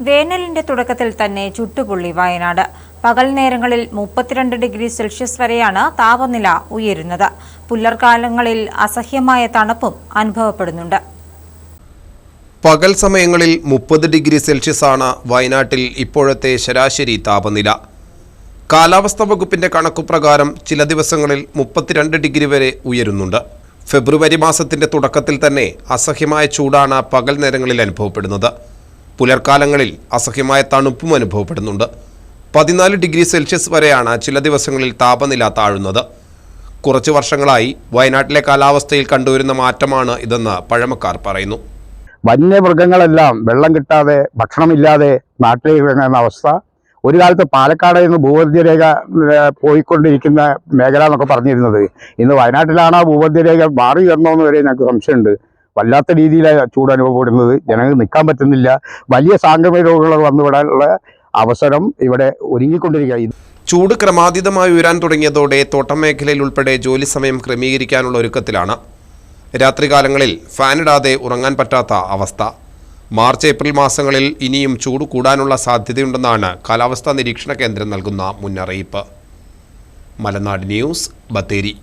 വേനലിന്റെ തുടക്കത്തിൽ തന്നെ ചുട്ടുപൊള്ളി വയനാട്. പകൽ നേരങ്ങളിൽ മുപ്പത്തിരണ്ട് ഡിഗ്രി സെൽഷ്യസ് വരെയാണ് താപനില ഉയരുന്നത്. പുലർക്കാലങ്ങളിൽ അസഹ്യമായ തണുപ്പും അനുഭവപ്പെടുന്നുണ്ട്. പകൽ സമയങ്ങളിൽ മുപ്പത് ഡിഗ്രി സെൽഷ്യസ് ആണ് വയനാട്ടിൽ ഇപ്പോഴത്തെ ശരാശരി താപനില. കാലാവസ്ഥാ വകുപ്പിന്റെ കണക്കുപ്രകാരം ചില ദിവസങ്ങളിൽ മുപ്പത്തിരണ്ട് ഡിഗ്രി വരെ ഉയരുന്നുണ്ട്. ഫെബ്രുവരി മാസത്തിന്റെ തുടക്കത്തിൽ തന്നെ അസഹ്യമായ ചൂടാണ് പകൽ നേരങ്ങളിൽ അനുഭവപ്പെടുന്നത്. പുലർക്കാലങ്ങളിൽ അസഹ്യമായ തണുപ്പും അനുഭവപ്പെടുന്നുണ്ട്. പതിനാല് ഡിഗ്രി സെൽഷ്യസ് വരെയാണ് ചില ദിവസങ്ങളിൽ താപനില താഴുന്നത്. കുറച്ച് വർഷങ്ങളായി വയനാട്ടിലെ കാലാവസ്ഥയിൽ കണ്ടുവരുന്ന മാറ്റമാണ് ഇതെന്ന് പഴമക്കാർ പറയുന്നു. വന്യമൃഗങ്ങളെല്ലാം വെള്ളം കിട്ടാതെ ഭക്ഷണമില്ലാതെ നാട്ടിലേക്ക് ഇറങ്ങുന്ന അവസ്ഥ. ഒരു കാലത്ത് പാലക്കാട് നിന്ന് ഭൂമധ്യരേഖ പോയിക്കൊണ്ടിരിക്കുന്ന മേഖല എന്നൊക്കെ പറഞ്ഞിരുന്നത്. ഇന്ന് വയനാട്ടിലാണ് ആ ഭൂമധ്യരേഖ മാറി വരണമെന്ന് വരെ ഞങ്ങൾക്ക് സംശയമുണ്ട്. വല്ലാത്ത രീതിയിലാണ് ചൂട് അനുഭവപ്പെടുന്നത്. ജനങ്ങൾ നിൽക്കാൻ പറ്റുന്നില്ല. വലിയ സാംക്രമിക രോഗങ്ങൾ വന്നുവിടാനുള്ള അവസരം ഇവിടെ ഒരുങ്ങിക്കൊണ്ടിരിക്കുക ഇത് ചൂട് ക്രമാതീതമായി ഉയരാൻ തുടങ്ങിയതോടെ തോട്ടം മേഖലയിൽ ഉൾപ്പെടെ ജോലി സമയം ക്രമീകരിക്കാനുള്ള ഒരുക്കത്തിലാണ്. രാത്രികാലങ്ങളിൽ ഫാനിടാതെ ഉറങ്ങാൻ പറ്റാത്ത അവസ്ഥ. മാർച്ച് ഏപ്രിൽ മാസങ്ങളിൽ ഇനിയും ചൂട് കൂടാനുള്ള സാധ്യതയുണ്ടെന്നാണ് കാലാവസ്ഥാ നിരീക്ഷണ കേന്ദ്രം നൽകുന്ന മുന്നറിയിപ്പ്. മലനാട് ന്യൂസ് ബത്തേരി.